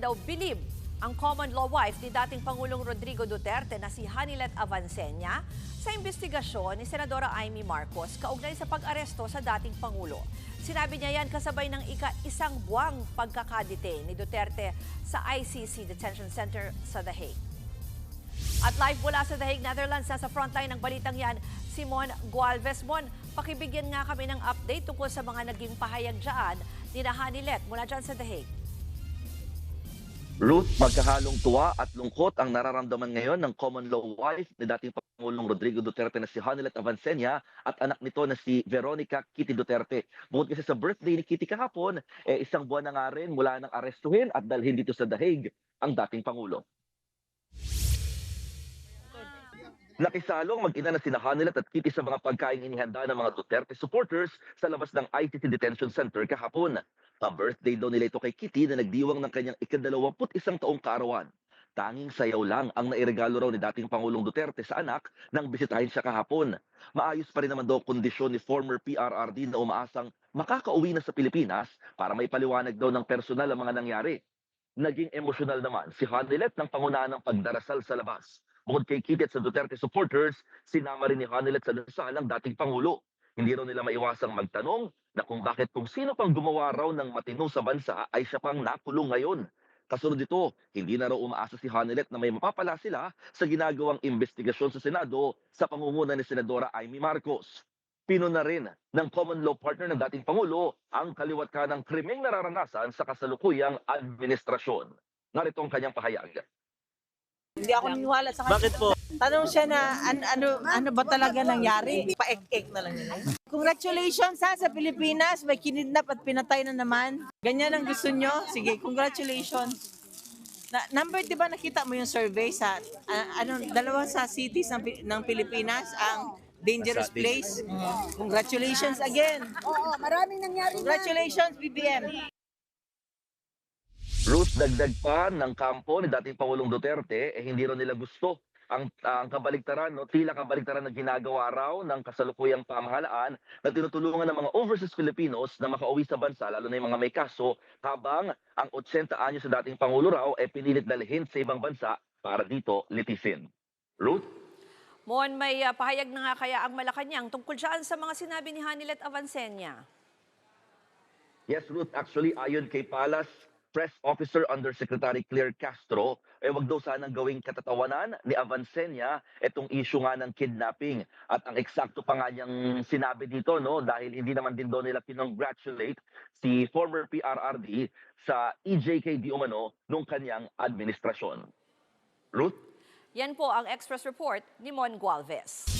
daw bilib ang common law wife ni dating Pangulong Rodrigo Duterte na si Hanilet Avancenia sa investigasyon ni Senadora Amy Marcos kaugnay sa pag-aresto sa dating Pangulo. Sinabi niya yan kasabay ng ika-isang buwang pagkakadete ni Duterte sa ICC Detention Center sa The Hague. At live mula sa The Hague, Netherlands, nasa frontline ng balitang yan, Simon Gualvez. Mon, pakibigyan nga kami ng update tungkol sa mga naging pahayag dyan ni Hanilet mula dyan sa The Hague. Ruth, magkahalong tuwa at lungkot ang nararamdaman ngayon ng common law wife ni dating Pangulong Rodrigo Duterte na si Hanilet Avancenia at anak nito na si Veronica Kitty Duterte. Bukod kasi sa birthday ni Kitty kahapon, eh, isang buwan na nga rin mula nang arestuhin at dalhin dito sa The Hague ang dating Pangulo. Nakisalong mag-ina na sina Hanilet at Kitty sa mga pagkain inihanda ng mga Duterte supporters sa labas ng ICC Detention Center kahapon. Pa-birthday daw nila ito kay Kitty na nagdiwang ng kanyang ikadalawamput isang taong kaarawan. Tanging sayaw lang ang nairegalo raw ni dating Pangulong Duterte sa anak nang bisitahin siya kahapon. Maayos pa rin naman daw kondisyon ni former PRRD na umaasang makakauwi na sa Pilipinas para may paliwanag daw ng personal ang mga nangyari. Naging emosyonal naman si Hanilet ng pangunahan ng pagdarasal sa labas. Bukod kay Kitty at sa Duterte supporters, sinama rin ni Hanilet sa dasal ang dating Pangulo. Hindi raw nila maiwasang magtanong na kung bakit kung sino pang gumawa raw ng matino sa bansa ay siya pang nakulong ngayon. Kasunod dito, hindi na raw umaasa si Hanilet na may mapapala sila sa ginagawang investigasyon sa Senado sa pangunguna ni Senadora Amy Marcos. Pino na rin ng common law partner ng dating Pangulo ang kaliwat ka ng krimeng nararanasan sa kasalukuyang administrasyon. Narito ang kanyang pahayag. Hindi ako niniwala sa kanya. Bakit po? Tanong siya na an- ano ano ba talaga nangyari? Paek-ek na lang yun. Congratulations ha sa Pilipinas, may kinidnap at pinatay na naman. Ganyan ang gusto nyo? Sige, congratulations. Na, number, di ba nakita mo yung survey sa ah, ano dalawa sa cities ng, ng Pilipinas ang dangerous place? Congratulations again. Oo, maraming nangyari na. Congratulations BBM. Ruth, dagdag pa ng kampo ni dating Pangulong Duterte, eh hindi raw nila gusto ang, ang kabaligtaran, no? tila kabaligtaran na ginagawa raw ng kasalukuyang pamahalaan na tinutulungan ng mga overseas Filipinos na makauwi sa bansa, lalo na yung mga may kaso, habang ang 80 anyo sa dating Pangulo raw ay pinilit dalhin sa ibang bansa para dito litisin. Ruth? Mon, may ah, pahayag na nga kaya ang Malacanang tungkol dyan sa mga sinabi ni Hanilet Avancenia. Yes, Ruth. Actually, ayon kay Palas, Press Officer Undersecretary Claire Castro, eh wag daw sanang gawing katatawanan ni Avancenia itong issue nga ng kidnapping. At ang eksakto pa nga niyang sinabi dito, no, dahil hindi naman din daw nila pinongratulate si former PRRD sa EJK di umano nung kanyang administrasyon. Ruth? Yan po ang Express Report ni Mon Gualvez.